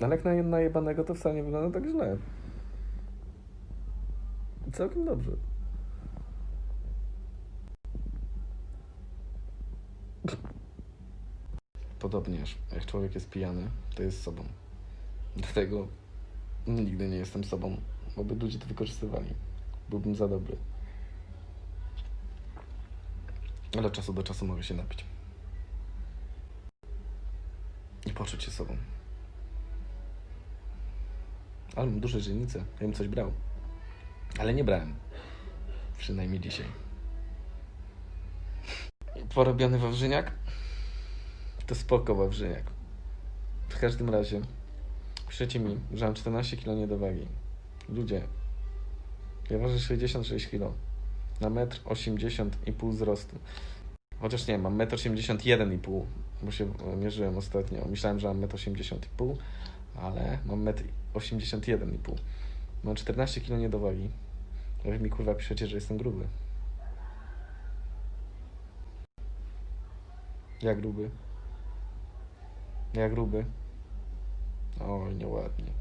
Ale jak na najebanego to wcale nie wygląda tak źle. Całkiem dobrze. Podobnież, jak człowiek jest pijany, to jest sobą. Dlatego nigdy nie jestem sobą, bo by ludzie to wykorzystywali. Byłbym za dobry. Ale czasu do czasu mogę się napić. I poczuć się sobą. Ale mam duże źrenice, ja bym coś brał. Ale nie brałem. Przynajmniej dzisiaj. Porobiony wawrzyniak? To spoko wawrzyniak. W każdym razie, piszecie mi, że mam 14 kg nie do wagi. Ludzie, ja ważę 66 kg. Na 1,80 m i pół wzrostu. Chociaż nie, mam 1,81 m bo się mierzyłem ostatnio. Myślałem, że mam 1,80 m ale mam 1,81 m i pół. Mam 14 kg nie do wagi. A wy mi kurwa piszecie, że jestem gruby. Ja gruby. Ja gruby. Oj, nieładnie.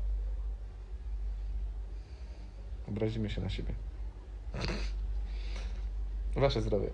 Obrazimy się na siebie. Wasze zdrowie.